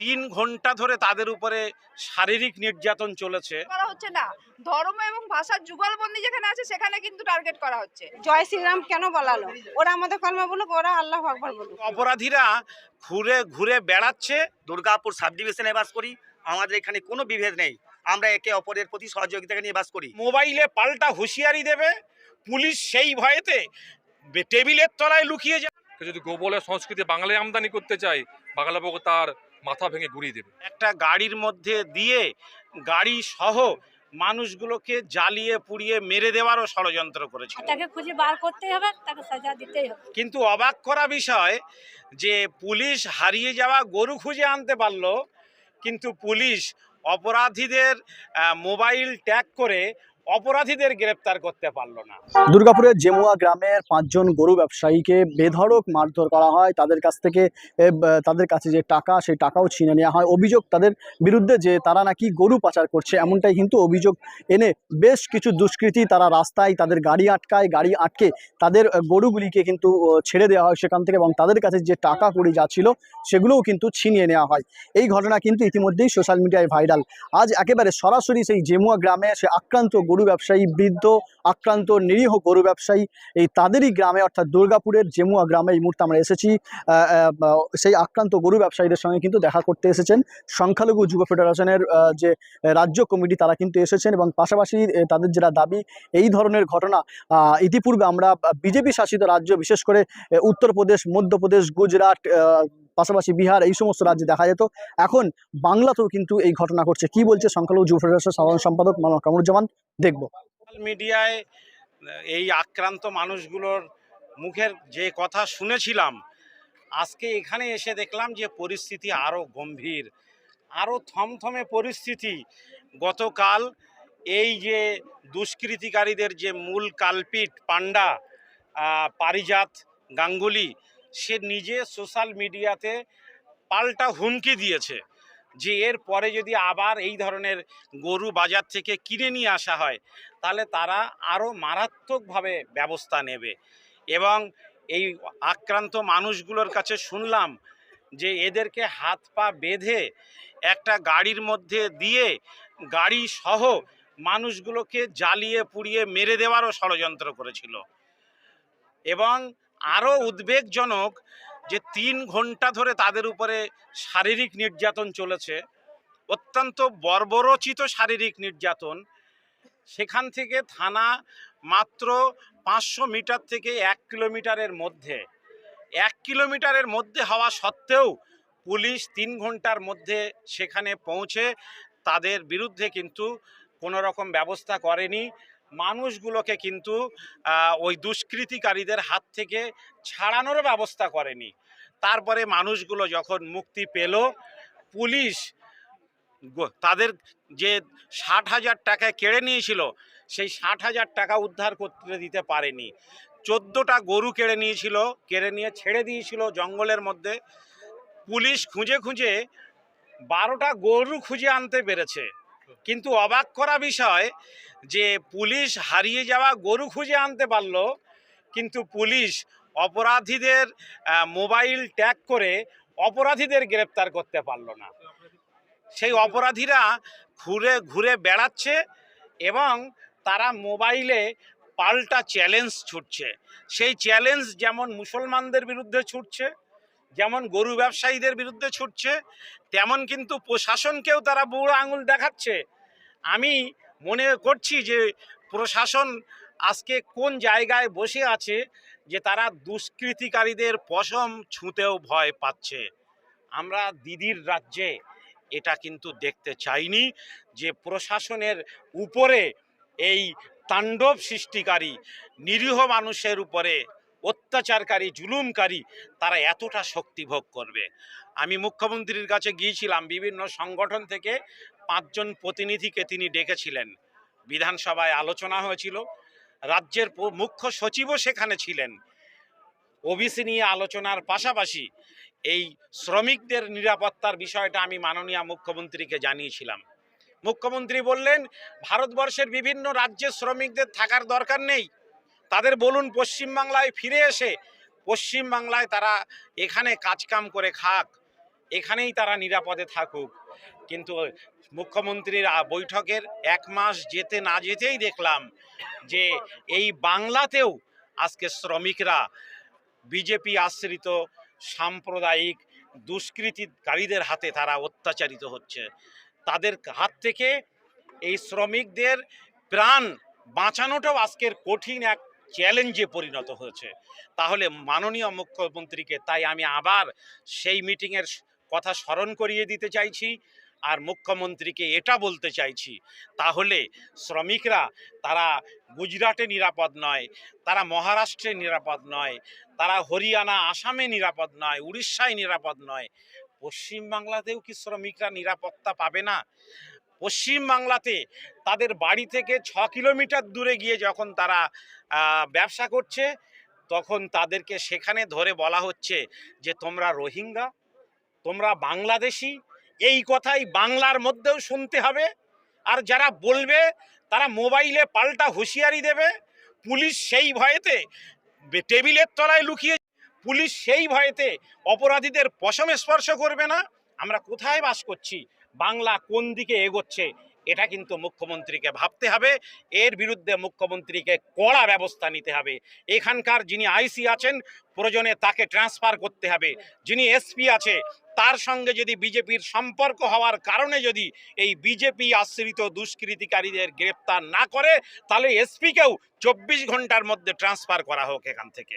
তিন ঘণ্টা ধরে তাদের উপরে শারীরিক নির্যাতন চলেছে। করা হচ্ছে না। ধর্ম এবং ভাষার যুগলবন্দি যেখানে আছে সেখানে কিন্তু টার্গেট করা হচ্ছে। জয় শ্রীরাম কেন বলালো? ওরা আমাদের কলমা বলুক ওরা আল্লাহ আকবর বলুক। অপরাধীরা ঘুরে ঘুরে বেড়াচ্ছে। দুর্গাপুর সাব ডিভিশনে বাস করি। আমাদের এখানে কোনো বিভেদ নেই। আমরা একে অপরের প্রতি সহযোগিতাকে নিয়ে বাস করি। মোবাইলে পাল্টা হুঁশিয়ারি দেবে। পুলিশ সেই ভয়েতে টেবিলের তলায় লুকিয়ে যায়। যদি গোবলের সংস্কৃতি বাংলায় আমদানি করতে চায় বাংলাবাবু তার মাথা ভেঙে ঘুরিয়ে দেবে। একটা গাড়ির মধ্যে দিয়ে গাড়ি সহ মানুষগুলোকে জ্বালিয়ে পুড়িয়ে মেরে দেওয়ারও ষড়যন্ত্র করেছিল তাকে খুঁজে বার করতেই হবে তাকে সাজা দিতেই হবে। কিন্তু অবাক করা বিষয় যে পুলিশ হারিয়ে যাওয়া গরু খুঁজে আনতে পারল কিন্তু পুলিশ অপরাধীদের মোবাইল ট্যাগ করে অপরাধীদের গ্রেপ্তার করতে পারল না। দুর্গাপুরের জেমুয়া গ্রামের পাঁচজন গরু ব্যবসায়ীকে বেধড়ক মারধর করা হয়। তাদের কাছ থেকে তাদের কাছে যে টাকা, সেই টাকাও ছিনে নেওয়া হয়। অভিযোগ তাদের বিরুদ্ধে যে তারা নাকি গরু পাচার করছে, এমনটাই কিন্তু অভিযোগ এনে বেশ কিছু দুষ্কৃতী তারা রাস্তায় তাদের গাড়ি আটকায়, গাড়ি আটকে তাদের গরুগুলিকে কিন্তু ছেড়ে দেওয়া হয় সেখান থেকে এবং তাদের কাছে যে টাকা কড়ি যা ছিল, সেগুলোও কিন্তু ছিনিয়ে নেওয়া হয়। এই ঘটনা কিন্তু ইতিমধ্যেই সোশ্যাল মিডিয়ায় ভাইরাল। আজ একেবারে সরাসরি সেই জেমুয়া গ্রামে সে আক্রান্ত গরু ব্যবসায়ী বৃদ্ধ, আক্রান্ত, নিরীহ গরু ব্যবসায়ী এই তাদেরই গ্রামে অর্থাৎ দুর্গাপুরের জেমুয়া গ্রামে এই মুহূর্তে আমরা এসেছি। সেই আক্রান্ত গরু ব্যবসায়ীদের সঙ্গে কিন্তু দেখা করতে এসেছেন। সংখ্যালঘু যুব ফেডারেশনের যে রাজ্য কমিটি তারা কিন্তু এসেছেন এবং পাশাপাশি তাদের যেটা দাবি, এই ধরনের ঘটনা ইতিপূর্বে আমরা বিজেপি শাসিত রাজ্য, বিশেষ করে উত্তরপ্রদেশ, মধ্যপ্রদেশ, গুজরাট পাশাপাশি বিহার এই সমস্ত রাজ্যে দেখা যেত। এখন বাংলাতেও কিন্তু এই ঘটনা ঘটছে। কি বলছে সংখ্যালঘু যুব ফেডারেশনের সাধারণ সম্পাদক মাওলানা কামরুজ্জামান? দেখব। মিডিয়ায় এই আক্রান্ত মানুষগুলোর মুখের যে কথা শুনেছিলাম আজকে এখানে এসে দেখলাম যে পরিস্থিতি আরও গম্ভীর আরও থমথমে পরিস্থিতি। গতকাল এই যে দুষ্কৃতিকারীদের যে মূল কালপিট আহ, পারিজাত গাঙ্গুলি সে নিজে সোশ্যাল মিডিয়াতে পাল্টা হুমকি দিয়েছে যে এর পরে যদি আবার এই ধরনের গরু বাজার থেকে কিনে নিয়ে আসা হয়, তাহলে তারা আরও মারাত্মকভাবে ব্যবস্থা নেবে। এবং এই আক্রান্ত মানুষগুলোর কাছে শুনলাম যে এদেরকে হাত পা বেঁধে একটা গাড়ির মধ্যে দিয়ে গাড়ি সহ মানুষগুলোকে জ্বালিয়ে পুড়িয়ে মেরে দেওয়ারও ষড়যন্ত্র করেছিল। এবং আরও উদ্বেগজনক যে তিন ঘণ্টা ধরে তাদের উপরে শারীরিক নির্যাতন চলেছে, অত্যন্ত বর্বরচিত শারীরিক নির্যাতন। সেখান থেকে থানা মাত্র পাঁচশো মিটার থেকে এক কিলোমিটারের মধ্যে, এক কিলোমিটারের মধ্যে হওয়া সত্ত্বেও পুলিশ তিন ঘণ্টার মধ্যে সেখানে পৌঁছে তাদের বিরুদ্ধে কিন্তু কোনো রকম ব্যবস্থা করেনি। মানুষগুলোকে কিন্তু ওই দুষ্কৃতিকারীদের হাত থেকে ছাড়ানোর ব্যবস্থা করেনি। তারপরে মানুষগুলো যখন মুক্তি পেল, পুলিশ তাদের যে ষাট হাজার টাকা কেড়ে নিয়েছিল, সেই ষাট হাজার টাকা উদ্ধার করতে দিতে পারেনি। চোদ্দোটা গরু কেড়ে নিয়েছিল, কেড়ে নিয়ে ছেড়ে দিয়েছিল জঙ্গলের মধ্যে। পুলিশ খুঁজে খুঁজে বারোটা গরু খুঁজে আনতে পেরেছে। কিন্তু অবাক করা বিষয় যে পুলিশ হারিয়ে যাওয়া গরু খুঁজে আনতে পারল, কিন্তু পুলিশ অপরাধীদের মোবাইল ট্যাগ করে অপরাধীদের গ্রেপ্তার করতে পারল না। সেই অপরাধীরা ঘুরে ঘুরে বেড়াচ্ছে এবং তারা মোবাইলে পাল্টা চ্যালেঞ্জ ছুটছে। সেই চ্যালেঞ্জ যেমন মুসলমানদের বিরুদ্ধে ছুটছে যেমন গরু ব্যবসায়ীদের বিরুদ্ধে ছুটছে, তেমন কিন্তু প্রশাসনকেও তারা বুড়ো আঙুল দেখাচ্ছে। আমি মনে করছি যে প্রশাসন আজকে কোন জায়গায় বসে আছে যে তারা দুষ্কৃতিকারীদের পশম ছুঁতেও ভয় পাচ্ছে। আমরা দিদির রাজ্যে এটা কিন্তু দেখতে চাইনি যে প্রশাসনের উপরে এই তাণ্ডব সৃষ্টিকারী নিরীহ মানুষের উপরে অত্যাচারকারী, জুলুমকারী, তারা এতটা শক্তি ভোগ করবে। আমি মুখ্যমন্ত্রীর কাছে গিয়েছিলাম, বিভিন্ন সংগঠন থেকে পাঁচজন প্রতিনিধিকে তিনি ডেকেছিলেন। বিধানসভায় আলোচনা হয়েছিল। রাজ্যের মুখ্য সচিবও সেখানে ছিলেন। ওবিসি নিয়ে আলোচনার পাশাপাশি এই শ্রমিকদের নিরাপত্তার বিষয়টা আমি মাননীয় মুখ্যমন্ত্রীকে জানিয়েছিলাম। মুখ্যমন্ত্রী বললেন, ভারতবর্ষের বিভিন্ন রাজ্যের শ্রমিকদের থাকার দরকার নেই। তাদের বলুন পশ্চিমবাংলায় ফিরে এসে, পশ্চিমবাংলায় তারা এখানে কাজকাম করে খাক, এখানেই তারা নিরাপদে থাকুক। কিন্তু মুখ্যমন্ত্রীর বৈঠকের এক মাস যেতে না যেতেই দেখলাম যে এই বাংলাতেও আজকে শ্রমিকরা, বিজেপি আশ্রিত সাম্প্রদায়িক দুষ্কৃতিকারীদের হাতে তারা অত্যাচারিত হচ্ছে। তাদের হাত থেকে এই শ্রমিকদের প্রাণ বাঁচানোটাও আজকের কঠিন এক চ্যালেঞ্জে পরিণত হয়েছে। তাহলে মাননীয় মুখ্যমন্ত্রীকে তাই আমি আবার সেই মিটিংয়ের কথা স্মরণ করিয়ে দিতে চাইছি আর মুখ্যমন্ত্রীকে এটা বলতে চাইছি, তাহলে শ্রমিকরা তারা গুজরাটে নিরাপদ নয়, তারা মহারাষ্ট্রে নিরাপদ নয়, তারা হরিয়ানা, আসামে নিরাপদ নয়, উড়িষ্যায় নিরাপদ নয়, পশ্চিমবাংলাতেও কি শ্রমিকরা নিরাপত্তা পাবে না? পশ্চিমবাংলাতে তাদের বাড়ি থেকে ছ কিলোমিটার দূরে গিয়ে যখন তারা ব্যবসা করছে, তখন তাদেরকে সেখানে ধরে বলা হচ্ছে যে, তোমরা রোহিঙ্গা, তোমরা বাংলাদেশি, এই কথাই বাংলার মধ্যেও শুনতে হবে। আর যারা বলবে, তারা মোবাইলে পাল্টা হুঁশিয়ারি দেবে। পুলিশ সেই ভয়েতে টেবিলের তলায় লুকিয়ে, পুলিশ সেই ভয়েতে অপরাধীদের পশম স্পর্শ করবে না। আমরা কোথায় বাস করছি? বাংলা কোন দিকে এগোচ্ছে, এটা কিন্তু মুখ্যমন্ত্রীকে ভাবতে হবে। এর বিরুদ্ধে মুখ্যমন্ত্রীকে কড়া ব্যবস্থা নিতে হবে। এখানকার যিনি আইসি আছেন, প্রয়োজনে তাকে ট্রান্সফার করতে হবে। যিনি এসপি আছে, তার সঙ্গে যদি বিজেপির সম্পর্ক হওয়ার কারণে যদি এই বিজেপি আশ্রিত দুষ্কৃতিকারীদের গ্রেপ্তার না করে, তাহলে এসপিকেও চব্বিশ ঘণ্টার মধ্যে ট্রান্সফার করা হোক এখান থেকে।